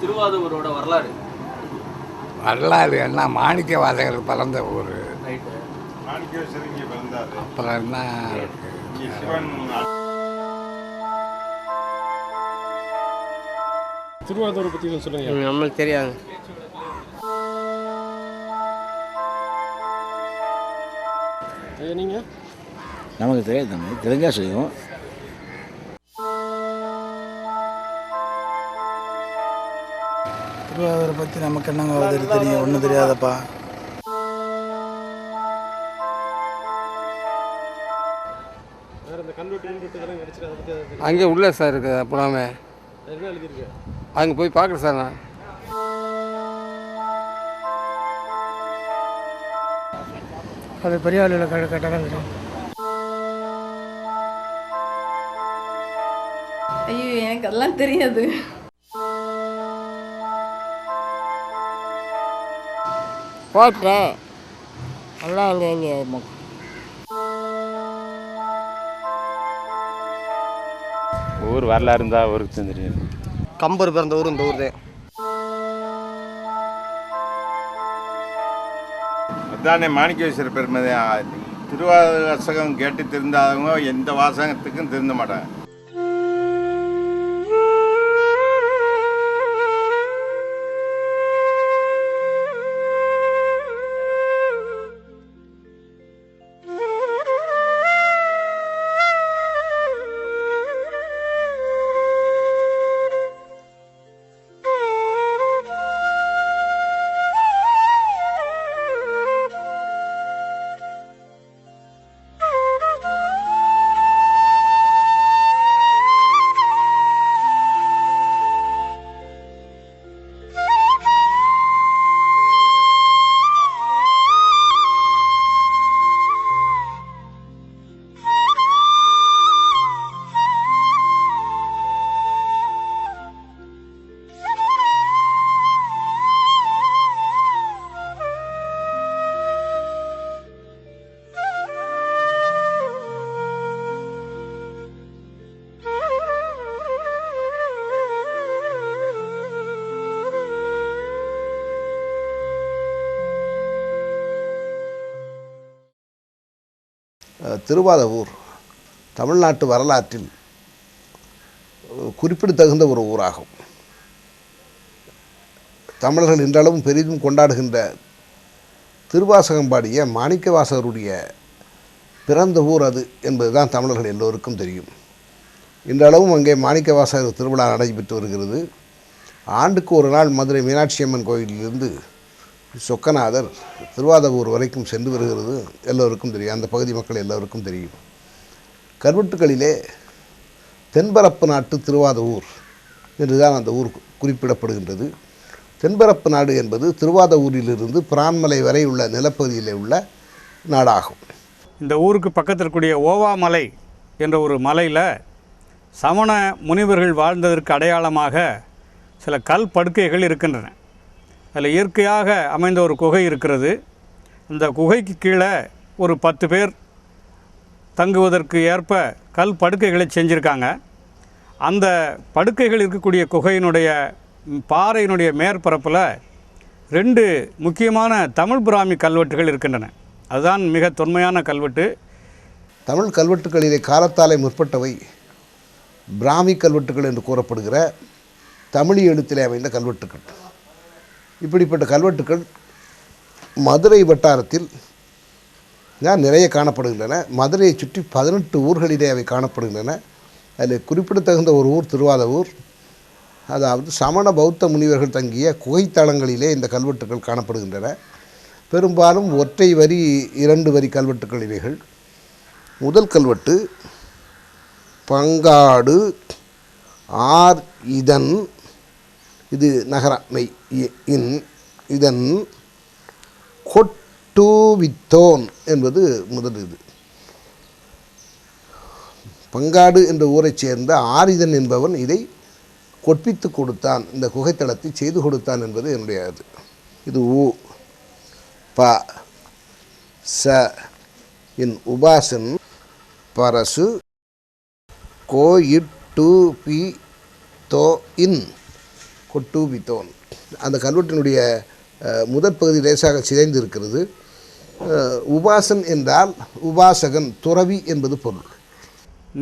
திருவாதூரோட வரலாறு. வரலாறு என்ன? மாணிக்க வாசகர் பிறந்த ஊர். அப்புறம் என்ன திருவாரூரை பற்றி சொல்லுங்க. நம்மளுக்கு தெரியாது. நீங்கள் நமக்கு தெரியாது தம்பி. தெரிஞ்சா செய்வோம் திருவாரூரை பற்றி நமக்கு என்னங்க தெரியும். ஒன்றும் தெரியாதப்பா. அங்கே உள்ள சார் இருக்குது புறாமே அங்கே போய் பார்க்குறேன் சார் நான். அது பெரிய தான் தெரியும் ஐயோ எனக்கு அதெல்லாம் தெரியாது. போட்டேன் எல்லாம் அங்கே ஊர் வரலாறு இருந்தால் ஊருக்கு தெரியும் கம்பர் பிறந்த ஊர் இந்த ஊர் தான் அதானே மாணிக்கேஸ்வரர் பெருமை திருவாரூர் வாசகம் கேட்டு திருந்தாதவங்க எந்த வாசகத்துக்கும் திருந்த மாட்டாங்க. திருவாதவூர் தமிழ்நாட்டு வரலாற்றில் குறிப்பிடத்தகுந்த ஒரு ஊராகும். தமிழர்கள் இன்றளவும் பெரிதும் கொண்டாடுகின்ற திருவாசகம் பாடிய மாணிக்கவாசகருடைய பிறந்த ஊர் அது என்பதுதான் தமிழர்கள் எல்லோருக்கும் தெரியும். இன்றளவும் அங்கே மாணிக்கவாசகர் திருவிழா நடைபெற்று வருகிறது. ஆண்டுக்கு ஒரு நாள் மதுரை மீனாட்சி அம்மன் கோயிலிலிருந்து சொக்கநாதர் திருவாதவூர் வரைக்கும் சென்று வருகிறது எல்லோருக்கும் தெரியும். அந்த பகுதி மக்கள் எல்லோருக்கும் தெரியும். கல்வெட்டுகளிலே தென்பரப்பு நாட்டு திருவாதவூர் என்றுதான் அந்த ஊர் குறிப்பிடப்படுகின்றது. தென்பரப்பு நாடு என்பது திருவாதவூரிலிருந்து பிரான்மலை வரை உள்ள நிலப்பகுதியில் உள்ள நாடாகும். இந்த ஊருக்கு பக்கத்தில் இருக்கக்கூடிய ஓவாமலை என்ற ஒரு மலையில் சமண முனிவர்கள் வாழ்ந்ததற்கு அடையாளமாக சில கல் படுக்கைகள் இருக்கின்றன. அதில் இயற்கையாக அமைந்த ஒரு குகை இருக்கிறது. அந்த குகைக்கு கீழே ஒரு பத்து பேர் தங்குவதற்கு ஏற்ப கல் படுக்கைகளை செஞ்சுருக்காங்க. அந்த படுக்கைகள் இருக்கக்கூடிய குகையினுடைய பாறையினுடைய மேற்பரப்பில் ரெண்டு முக்கியமான தமிழ் பிராமி கல்வெட்டுகள் இருக்கின்றன. அதுதான் மிக தொன்மையான கல்வெட்டு. தமிழ் கல்வெட்டுகளிலே காலத்தாலே முற்பட்டவை. பிராமி கல்வெட்டுகள் என்று கூறப்படுகிற தமிழ் எழுத்திலே அமைந்த கல்வெட்டுக்கள் இப்படிப்பட்ட கல்வெட்டுக்கள் மதுரை வட்டாரத்தில் தான் நிறைய காணப்படுகின்றன. மதுரையை சுற்றி பதினெட்டு ஊர்களிலே அவை காணப்படுகின்றன. அதில் குறிப்பிடத்தகுந்த ஒரு ஊர் திருவாதவூர். அதாவது சமண பௌத்த முனிவர்கள் தங்கிய குகைத்தளங்களிலே இந்த கல்வெட்டுக்கள் காணப்படுகின்றன. பெரும்பாலும் ஒற்றை வரி இரண்டு வரி கல்வெட்டுக்கள் இவைகள். முதல் கல்வெட்டு பங்காடு ஆர் இதன் இது நகர மெய். இன் இதன் கொட்டுவித்தோன் என்பது முதல் இது. பங்காடு என்ற ஊரைச் சேர்ந்த ஆரிதன் என்பவன் இதை கொட்பித்து கொடுத்தான் இந்த குகைத்தளத்தை செய்து கொடுத்தான் என்பது என்னுடைய இது. இது ஊ ப ச இன் உபாசன் பரசு கோயிட்டு பி தோ இன் கொட்டு பித்தோன் அந்த கல்வெட்டினுடைய முதற் பகுதி லேசாக சிதைந்து இருக்கிறது உபாசன் என்றால் உபாசகன் துறவி என்பது பொருள்.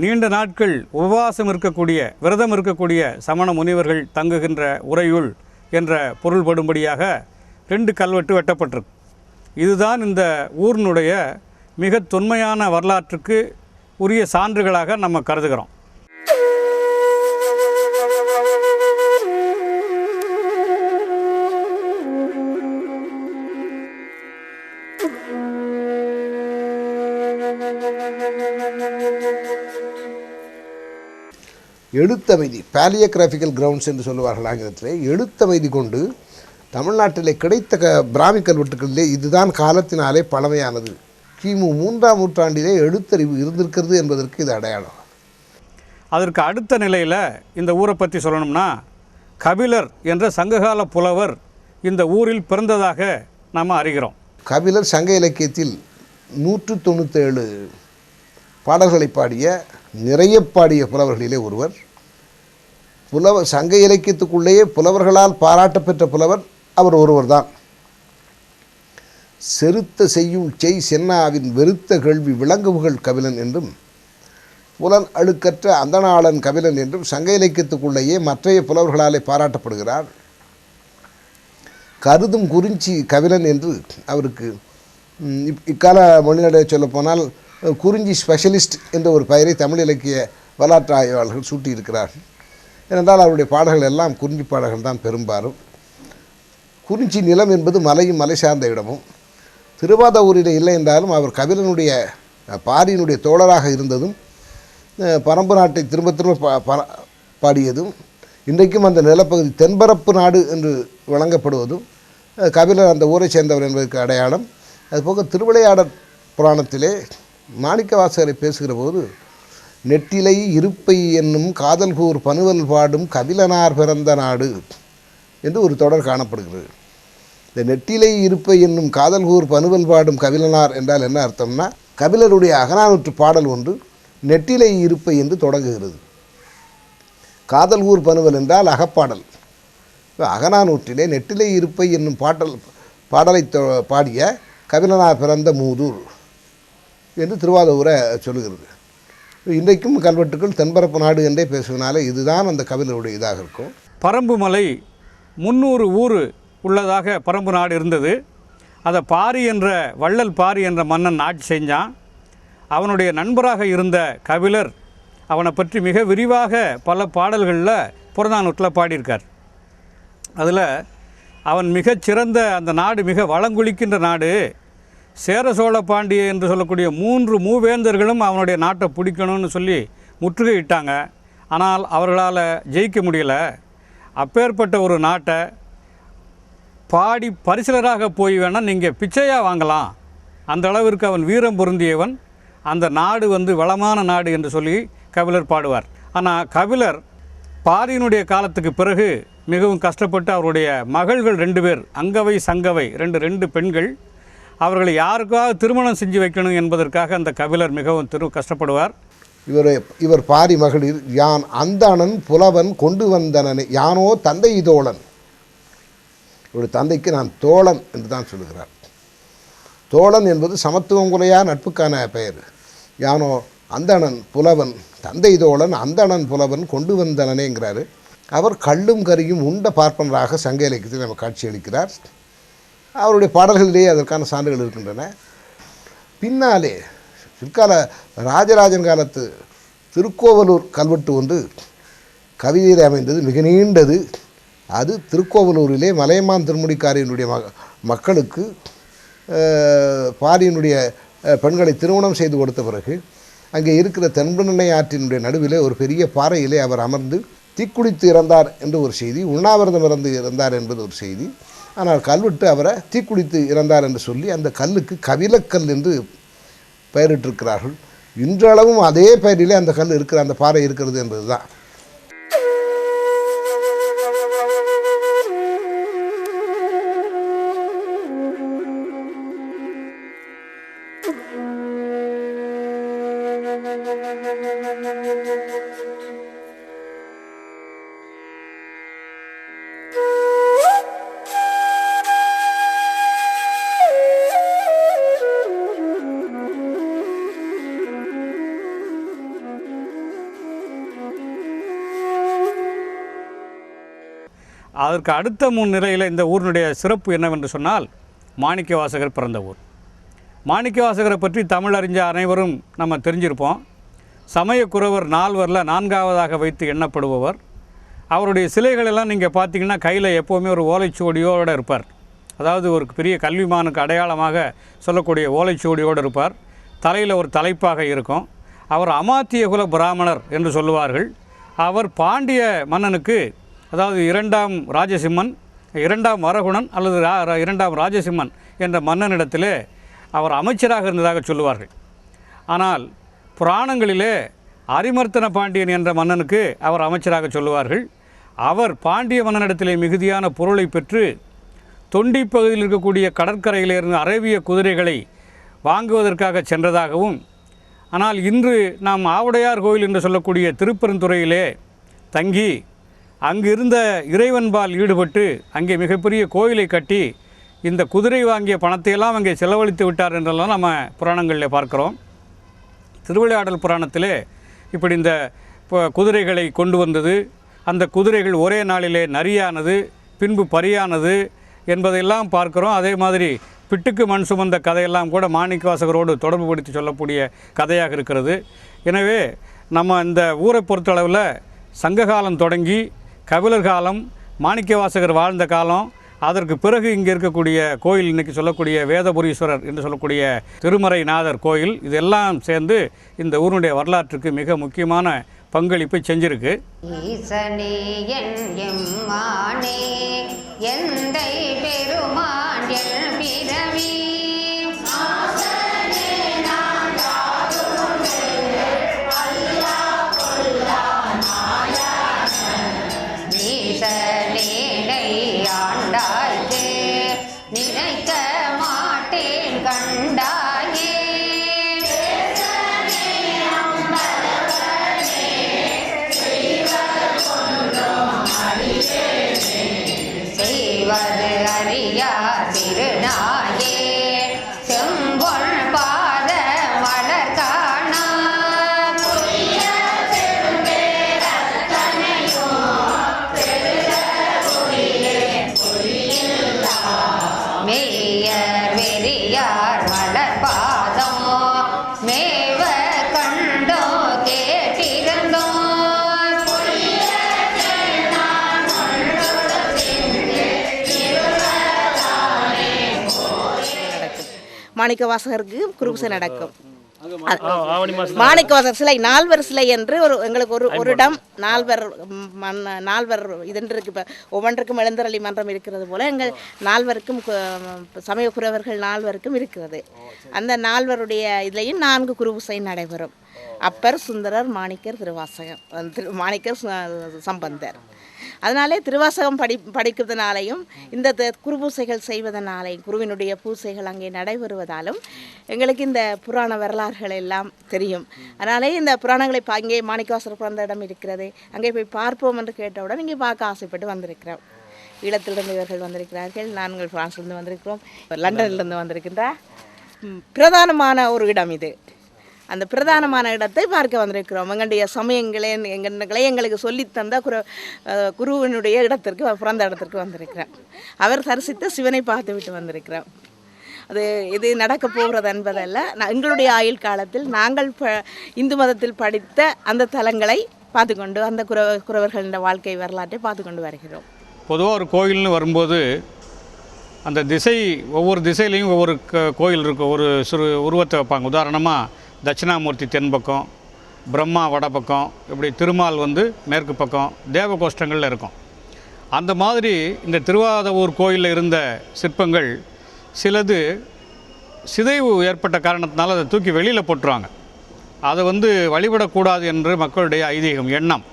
நீண்ட நாட்கள் உபவாசம் இருக்கக்கூடிய விரதம் இருக்கக்கூடிய சமண முனிவர்கள் தங்குகின்ற உறையுள் என்ற பொருள்படும்படியாக ரெண்டு கல்வெட்டு வெட்டப்பட்டிருக்கு. இதுதான் இந்த ஊரினுடைய மிக தொன்மையான வரலாற்றுக்கு உரிய சான்றுகளாக நம்ம கருதுகிறோம். எழுத்தமைதி பேலியோகிராஃபிக்கல் கிரவுண்ட்ஸ் என்று சொல்லுவார்கள் ஆங்கிலத்திலே எழுத்தமைதி கொண்டு தமிழ்நாட்டிலே கிடைத்த க பிராமி கல்வெட்டுகளிலே இதுதான் காலத்தினாலே பழமையானது. கிமு மூன்றாம் நூற்றாண்டிலே எழுத்தறிவு இருந்திருக்கிறது என்பதற்கு இது அடையாளம். அதற்கு அடுத்த நிலையில் இந்த ஊரை பற்றி சொல்லணும்னா கபிலர் என்ற சங்ககால புலவர் இந்த ஊரில் பிறந்ததாக நாம் அறிகிறோம். கபிலர் சங்க இலக்கியத்தில் நூற்று தொண்ணூற்றேழு பாடல்களை பாடிய நிறைய பாடிய புலவர்களிலே ஒருவர் புலவர் சங்க இலக்கியத்துக்குள்ளேயே புலவர்களால் பாராட்ட பெற்ற புலவர் அவர் ஒருவர்தான். செருத்த செய்யும் செய் சென்னாவின் வெறுத்த கேள்வி விளங்குபுகள் கபிலன் என்றும் புலன் அழுக்கற்ற அந்தணாளன் கபிலன் என்றும் சங்க இலக்கியத்துக்குள்ளேயே மற்றைய புலவர்களாலே பாராட்டப்படுகிறார். கருதும் குறிஞ்சி கபிலன் என்று அவருக்கு இப்- இக்கால மொழிநடைய சொல்லப்போனால் குறிஞ்சி ஸ்பெஷலிஸ்ட் என்ற ஒரு பெயரை தமிழ் இலக்கிய வரலாற்று ஆய்வாளர்கள் சூட்டியிருக்கிறார்கள். ஏனென்றால் அவருடைய பாடல்கள் எல்லாம் குறிஞ்சி பாடல்கள் தான் பெரும்பாலும். குறிஞ்சி நிலம் என்பது மலையும் மலை சார்ந்த இடமும். திருவாதவூரில் இல்லை என்றாலும் அவர் கபிலனுடைய பாரியினுடைய தோழராக இருந்ததும் பரம்பு நாட்டை திரும்ப திரும்ப பா- பா- பாடியதும் இன்றைக்கும் அந்த நிலப்பகுதி தென்பரப்பு நாடு என்று வழங்கப்படுவதும் கபிலர் அந்த ஊரை சேர்ந்தவர் என்பதற்கு அடையாளம். அதுபோக திருவிளையாடற் புராணத்திலே மாணிக்கவாசகரை பேசுகிற போது நெட்டிலை இருப்பை என்னும் காதல்கூர் பனுவல் பாடும் கபிலனார் பிறந்த நாடு என்று ஒரு தொடர் காணப்படுகிறது. இந்த நெட்டிலை இருப்பை என்னும் காதல்கூர் பனுவல் பாடும் கபிலனார் என்றால் என்ன அர்த்தம்னா கபிலருடைய அகநானூற்று பாடல் ஒன்று நெட்டிலை இருப்பை என்று தொடங்குகிறது. காதல்கூர் பனுவல் என்றால் அகப்பாடல். அகநானூற்றிலே நெட்டிலை இருப்பை என்னும் பாடல் பாடலை தொ- பாடிய கபிலனார் பிறந்த மூதூர் என்று திருவாதூரை சொல்லுகிறது. இன்றைக்கும் கல்வெட்டுக்கள் தென்பரப்பு நாடு என்றே பேசுவதனால இதுதான் அந்த கபிலருடைய இதாக இருக்கும். பரம்பு மலை முந்நூறு ஊர் உள்ளதாக பரம்பு நாடு இருந்தது. அதை பாரி என்ற வள்ளல் பாரி என்ற மன்னன் ஆட்சி செஞ்சான். அவனுடைய நண்பராக இருந்த கபிலர் அவனை பற்றி மிக விரிவாக பல பாடல்களில் புறநானூற்றில் பாடியிருக்கார். அதில் அவன் மிகச்சிறந்த அந்த நாடு மிக வளங்குளிக்கின்ற நாடு சேர சோழ பாண்டிய என்று சொல்லக்கூடிய மூன்று மூவேந்தர்களும் அவனுடைய நாட்டை பிடிக்கணும்னு சொல்லி முற்றுகையிட்டாங்க. ஆனால் அவர்களால் ஜெயிக்க முடியலை. அப்பேற்பட்ட ஒரு நாட்டை பாடி பரிசிலராக போய் வேணால் நீங்கள் பிச்சையாக வாங்கலாம். அந்த அளவிற்கு அவன் வீரம் பொருந்தியவன். அந்த நாடு வந்து வளமான நாடு என்று சொல்லி கபிலர் பாடுவார். ஆனால் கபிலர் பாரியினுடைய காலத்துக்கு பிறகு மிகவும் கஷ்டப்பட்டு அவருடைய மகள்கள் ரெண்டு பேர் அங்கவை சங்கவை ரெண்டு ரெண்டு பெண்கள் அவர்களை யாருக்காவது திருமணம் செஞ்சு வைக்கணும் என்பதற்காக அந்த கபிலர் மிகவும் திரு கஷ்டப்படுவார். இவர் இவர் பாரி மகளிர் யான் அந்தணன் புலவன் கொண்டு வந்தனனே யானோ தந்தை தோழன். இவருடைய தந்தைக்கு நான் தோழன் என்று தான் சொல்லுகிறார். தோழன் என்பது சமத்துவம் குறையா நட்புக்கான பெயர். யானோ அந்தணன் புலவன் தந்தை தோழன் அந்தணன் புலவன் கொண்டு வந்தனனேங்கிறாரு. அவர் கள்ளும் கரியும் உண்ட பார்ப்பனராக சங்க இலக்கியத்தில் நம்ம காட்சியளிக்கிறார். அவருடைய பாடல்களிலேயே அதற்கான சான்றுகள் இருக்கின்றன. பின்னாலே பிற்கால ராஜராஜன் காலத்து திருக்கோவலூர் கல்வெட்டு ஒன்று கவிதையில் அமைந்தது மிக நீண்டது. அது திருக்கோவலூரிலே மலையமான் திருமுடிக்காரியினுடைய ம மக்களுக்கு பாரியினுடைய பெண்களை திருமணம் செய்து கொடுத்த பிறகு அங்கே இருக்கிற தென்பெண்ணை ஆற்றினுடைய நடுவிலே ஒரு பெரிய பாறையிலே அவர் அமர்ந்து தீக்குளித்து இறந்தார் என்று ஒரு செய்தி உண்ணாவிரதம் இறந்து இறந்தார் என்பது ஒரு செய்தி. ஆனால் கல்வெட்டு அவரை தீக்குளித்து இறந்தார் என்று சொல்லி அந்த கல்லுக்கு கவிலக்கல் என்று பெயரிட்டிருக்கிறார்கள். இன்றளவும் அதே பெயரிலே அந்த கல் இருக்கிற அந்த பாறை இருக்கிறது என்பது தான் அதற்கு அடுத்த மூணு நிலையில் இந்த ஊரினுடைய சிறப்பு என்னவென்று சொன்னால் மாணிக்கவாசகர் பிறந்த ஊர். மாணிக்கவாசகரை பற்றி தமிழ் அறிஞ்ச அனைவரும் நம்ம தெரிஞ்சிருப்போம். சமயக்குறவர் நால்வரில் நான்காவதாக வைத்து எண்ணப்படுபவர். அவருடைய சிலைகளெல்லாம் நீங்கள் பார்த்தீங்கன்னா கையில் எப்போவுமே ஒரு ஓலைச்சுவடியோடு இருப்பார். அதாவது ஒரு பெரிய கல்விமானுக்கு அடையாளமாக சொல்லக்கூடிய ஓலைச்சுவடியோடு இருப்பார். தலையில் ஒரு தலைப்பாக இருக்கும். அவர் அமாத்திய குல பிராமணர் என்று சொல்லுவார்கள். அவர் பாண்டிய மன்னனுக்கு அதாவது இரண்டாம் ராஜசிம்மன் இரண்டாம் வரகுணன் அல்லது ரா- ரா- இரண்டாம் ராஜசிம்மன் என்ற மன்னனிடத்திலே அவர் அமைச்சராக இருந்ததாக சொல்லுவார்கள். ஆனால் புராணங்களிலே அரிமர்த்தன பாண்டியன் என்ற மன்னனுக்கு அவர் அமைச்சராக சொல்லுவார்கள். அவர் பாண்டிய மன்னனிடத்திலே மிகுதியான பொருளை பெற்று தொண்டி பகுதியில் இருக்கக்கூடிய கடற்கரையிலிருந்து அரேபிய குதிரைகளை வாங்குவதற்காக சென்றதாகவும் ஆனால் இன்று நாம் ஆவுடையார் கோயில் என்று சொல்லக்கூடிய திருப்பெருந்துறையிலே தங்கி அங்கு இருந்த இறைவன்பால் ஈடுபட்டு அங்கே மிகப்பெரிய கோயிலை கட்டி இந்த குதிரை வாங்கிய பணத்தையெல்லாம் அங்கே செலவழித்து விட்டார் என்றெல்லாம் நம்ம புராணங்களில் பார்க்குறோம். திருவிளையாடல் புராணத்திலே இப்படி இந்த குதிரைகளை கொண்டு வந்தது. அந்த குதிரைகள் ஒரே நாளிலே நரியானது பின்பு பரியானது என்பதையெல்லாம் பார்க்குறோம். அதே மாதிரி பிட்டுக்கு மண் சுமந்த கதையெல்லாம் கூட மாணிக்கவாசகரோடு தொடர்புபடுத்தி சொல்லக்கூடிய கதையாக இருக்கிறது. எனவே நம்ம இந்த ஊரை பொறுத்தளவில் சங்ககாலம் தொடங்கி கபிலர் காலம் மாணிக்கவாசகர் வாழ்ந்த காலம் அதற்கு பிறகு இங்கே இருக்கக்கூடிய கோயில் இன்னைக்கு சொல்லக்கூடிய வேதபுரீஸ்வரர் என்று சொல்லக்கூடிய திருமறைநாதர் கோயில் இதெல்லாம் சேர்ந்து இந்த ஊருடைய வரலாற்றுக்கு மிக முக்கியமான பங்களிப்பை செஞ்சிருக்கு. ஈசனே பெருமான் பிறவி. மாணிக்க வாசகருக்கு குருபூசை நடக்கும். அது- ஆவணி மாசம் மாணிக்க வாசகர் சிலை நால்வர் சிலை என்று ஒரு எங்களுக்கு ஒரு ஒரு இடம் நால்வர் ம், மன்ன நால்வர் இதென்று இருக்கு இப்போ ஒவ்வொன்றுக்கும் எழுந்தரளி மன்றம் இருக்கிறது போல எங்கள் நால்வருக்கும் சமய குறவர்கள் நால்வருக்கும் இருக்கிறது. அந்த நால்வருடைய இதுலேயும் நான்கு குருபூசை நடைபெறும். அப்பர் சுந்தரர் மாணிக்கர் திருவாசகம் மாணிக்கர் சம்பந்தர். அதனாலே திருவாசகம் படி படிக்கிறதுனாலையும் இந்த த- குருபூசைகள் செய்வதனாலையும் குருவினுடைய பூசைகள் அங்கே நடைபெறுவதாலும் எங்களுக்கு இந்த புராண வரலாறுகள் எல்லாம் தெரியும். அதனாலே இந்த புராணங்களை இப்போ அங்கே மாணிக்கவாசர் பிறந்த இடம் இருக்கிறது. அங்கே போய் பார்ப்போம் என்று கேட்டவுடன் இங்கே பார்க்க ஆசைப்பட்டு வந்திருக்கிறோம். ஈழத்திலிருந்து இவர்கள் வந்திருக்கிறார்கள். நாங்கள் பிரான்ஸ்லேருந்து வந்திருக்கிறோம். லண்டனிலிருந்து வந்திருக்கின்ற பிரதானமான ஒரு இடம் இது. அந்த பிரதானமான இடத்தை பார்க்க வந்திருக்கிறோம். எங்களுடைய சமயங்களே எங்களை எங்களுக்கு சொல்லித் தந்த குரு குருவினுடைய இடத்திற்கு பிறந்த இடத்திற்கு வந்திருக்கிறோம் அவர் தரிசித்த சிவனை பார்த்து விட்டு வந்திருக்கிறோம் அது இது நடக்க போகிறது என்பதல்ல. எங்களுடைய ஆயுள் காலத்தில் நாங்கள் ப இந்து மதத்தில் படித்த அந்த தலங்களை பார்த்து கொண்டு அந்த குர குறவர்களின் வாழ்க்கை வரலாற்றை பார்த்து கொண்டு வருகிறோம். பொதுவாக ஒரு கோயில்னு வரும்போது அந்த திசை ஒவ்வொரு திசையிலையும் ஒவ்வொரு கோயில் இருக்கும் ஒரு சிறு உருவத்தை வைப்பாங்க. உதாரணமாக தட்சிணாமூர்த்தி தென்பக்கம் பிரம்மா வடபக்கம் இப்படி திருமால் வந்து மேற்கு பக்கம் தேவகோஷ்டங்களில் இருக்கும். அந்த மாதிரி இந்த திருவாதவூர் கோயிலில் இருந்த சிற்பங்கள் சிலது சிதைவு ஏற்பட்ட காரணத்தினால அதை தூக்கி வெளியில் போட்டுருவாங்க. அதை வந்து வழிபடக்கூடாது என்று மக்களுடைய ஐதீகம் எண்ணம்.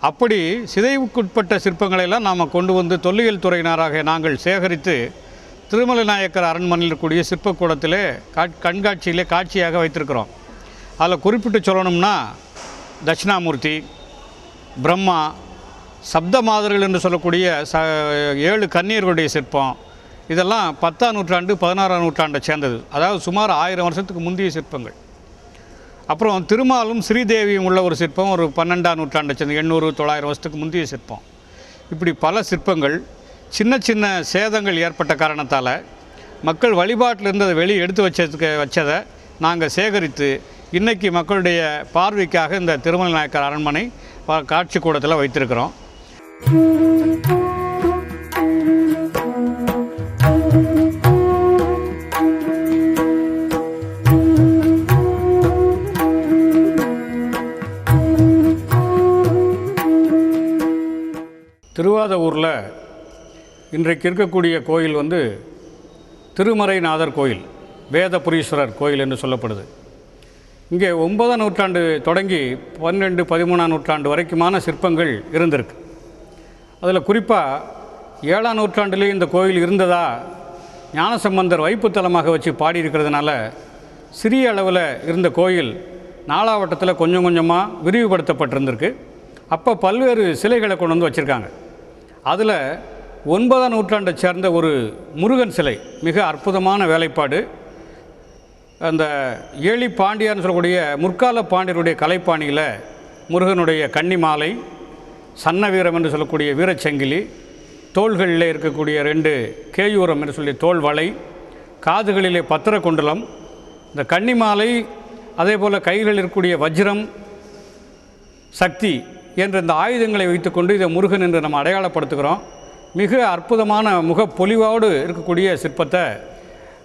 அப்படி சிதைவுக்குட்பட்ட சிற்பங்களையெல்லாம் நாம் கொண்டு வந்து தொல்லியல் துறையினராக நாங்கள் சேகரித்து திருமலை நாயக்கர் அரண்மனையில் இருக்கக்கூடிய சிற்பக்கூடத்திலே கா கண்காட்சியிலே காட்சியாக வைத்திருக்கிறோம். அதில் குறிப்பிட்டு சொல்லணும்னா தட்சிணாமூர்த்தி பிரம்மா சப்த மாதர்கள் என்று சொல்லக்கூடிய ச ஏழு கன்னியர்களுடைய சிற்பம் இதெல்லாம் பத்தாம் நூற்றாண்டு பதினாறாம் நூற்றாண்டை சேர்ந்தது. அதாவது சுமார் ஆயிரம் வருஷத்துக்கு முந்தைய சிற்பங்கள். அப்புறம் திருமாலும் ஸ்ரீதேவியும் உள்ள ஒரு சிற்பம் ஒரு பன்னெண்டாம் நூற்றாண்டை சேர்ந்தது எண்ணூறு தொள்ளாயிரம் வருஷத்துக்கு முந்தைய சிற்பம். இப்படி பல சிற்பங்கள் சின்ன சின்ன சேதங்கள் ஏற்பட்ட காரணத்தால் மக்கள் வழிபாட்டில் இருந்ததை வெளியே எடுத்து வச்சதுக்கு வச்சதை நாங்கள் சேகரித்து இன்றைக்கி மக்களுடைய பார்வைக்காக இந்த திருமலை நாயக்கர் அரண்மனை காட்சி கூடத்தில் வைத்திருக்கிறோம். திருவாதூரில் இன்றைக்கு இருக்கக்கூடிய கோயில் வந்து திருமறைநாதர் கோயில் வேதபுரீஸ்வரர் கோயில் என்று சொல்லப்படுது. இங்கே ஒன்பதாம் நூற்றாண்டு தொடங்கி பன்னெண்டு பதிமூணாம் நூற்றாண்டு வரைக்குமான சிற்பங்கள் இருந்திருக்கு. அதில் குறிப்பாக ஏழாம் நூற்றாண்டிலே இந்த கோயில் இருந்ததா ஞானசம்பந்தர் வைப்புத்தலமாக வச்சு பாடியிருக்கிறதுனால சிறிய அளவில் இருந்த கோயில் நாலாவட்டத்தில் கொஞ்சம் கொஞ்சமாக விரிவுபடுத்தப்பட்டிருந்திருக்கு. அப்போ பல்வேறு சிலைகளை கொண்டு வந்து வச்சுருக்காங்க. அதில் ஒன்பதாம் நூற்றாண்டை சேர்ந்த ஒரு முருகன் சிலை மிக அற்புதமான வேலைப்பாடு. அந்த ஏழி பாண்டியார்னு சொல்லக்கூடிய முற்கால பாண்டியருடைய கலைப்பாணியில் முருகனுடைய கன்னிமாலை சன்ன வீரம் என்று சொல்லக்கூடிய வீரச்சங்கிலி தோள்களில் இருக்கக்கூடிய ரெண்டு கேயூரம் என்று சொல்லி தோல் வலை காதுகளிலே பத்திர குண்டலம் இந்த கன்னிமாலை அதே போல் கைகளில் இருக்கக்கூடிய வஜ்ரம் சக்தி என்ற இந்த ஆயுதங்களை வைத்துக்கொண்டு இதை முருகன் என்று நம்ம அடையாளப்படுத்துகிறோம். மிக அற்புதமான முகப்பொலிவோடு இருக்கக்கூடிய சிற்பத்தை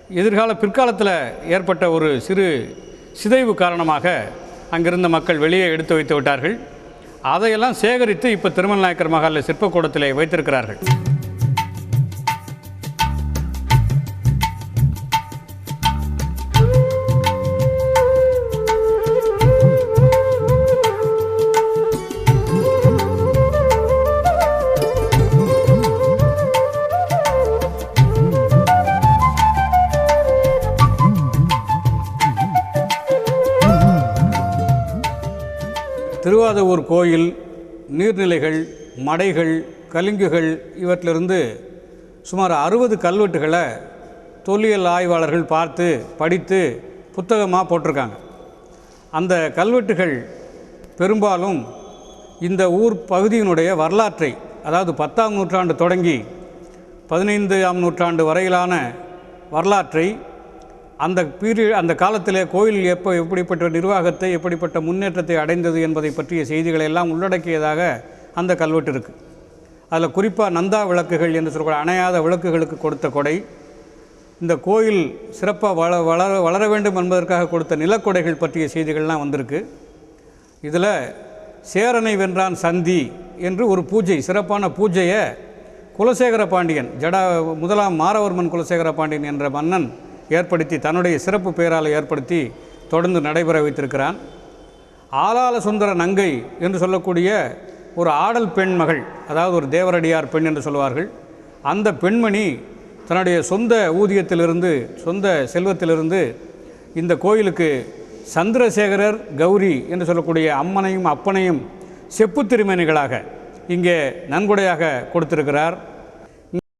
எதிர்கால பிற்காலத்தில் ஏற்பட்ட ஒரு சிறு சிதைவு காரணமாக அங்கிருந்த மக்கள் வெளியே எடுத்து வைத்து விட்டார்கள். அதையெல்லாம் சேகரித்து இப்போ திருமல் நாயக்கர் மகாலில் சிற்பக்கூடத்திலே வைத்திருக்கிறார்கள். திருவாதவூர் கோயில் நீர்நிலைகள் மடைகள் கலிங்குகள் இவற்றிலிருந்து சுமார் அறுபது கல்வெட்டுகளை தொல்லியல் ஆய்வாளர்கள் பார்த்து படித்து புத்தகமாக போட்டிருக்காங்க. அந்த கல்வெட்டுகள் பெரும்பாலும் இந்த ஊர் பகுதியினுடைய வரலாற்றை அதாவது பத்தாம் நூற்றாண்டு தொடங்கி பதினைந்தாம் நூற்றாண்டு வரையிலான வரலாற்றை அந்த பீரியட் அந்த காலத்தில் கோயில் எப்போ எப்படிப்பட்ட நிர்வாகத்தை எப்படிப்பட்ட முன்னேற்றத்தை அடைந்தது என்பதை பற்றிய செய்திகளை எல்லாம் உள்ளடக்கியதாக அந்த கல்வெட்டு இருக்குது அதில் குறிப்பாக நந்தா விளக்குகள் என்று சொல்லக்கூடிய அணையாத விளக்குகளுக்கு கொடுத்த கொடை இந்த கோயில் சிறப்பாக வள வளர வளர வேண்டும் என்பதற்காக கொடுத்த நிலக்கொடைகள் பற்றிய செய்திகள்லாம் வந்திருக்கு. இதில் சேரனை வென்றான் சந்தி என்று ஒரு பூஜை சிறப்பான பூஜையை குலசேகர பாண்டியன் ஜடா முதலாம் மாரவர்மன் குலசேகர பாண்டியன் என்ற மன்னன் ஏற்படுத்தி தன்னுடைய சிறப்பு பெயரால் ஏற்படுத்தி தொடர்ந்து நடைபெற வைத்திருக்கிறான். ஆலால சுந்தர நங்கை என்று சொல்லக்கூடிய ஒரு ஆடல் பெண் மகள் அதாவது ஒரு தேவரடியார் பெண் என்று சொல்வார்கள். அந்த பெண்மணி தன்னுடைய சொந்த ஊதியத்திலிருந்து சொந்த செல்வத்திலிருந்து இந்த கோயிலுக்கு சந்திரசேகரர் கௌரி என்று சொல்லக்கூடிய அம்மனையும் அப்பனையும் செப்பு திருமேனிகளாக இங்கே நன்கொடையாக கொடுத்திருக்கிறார்.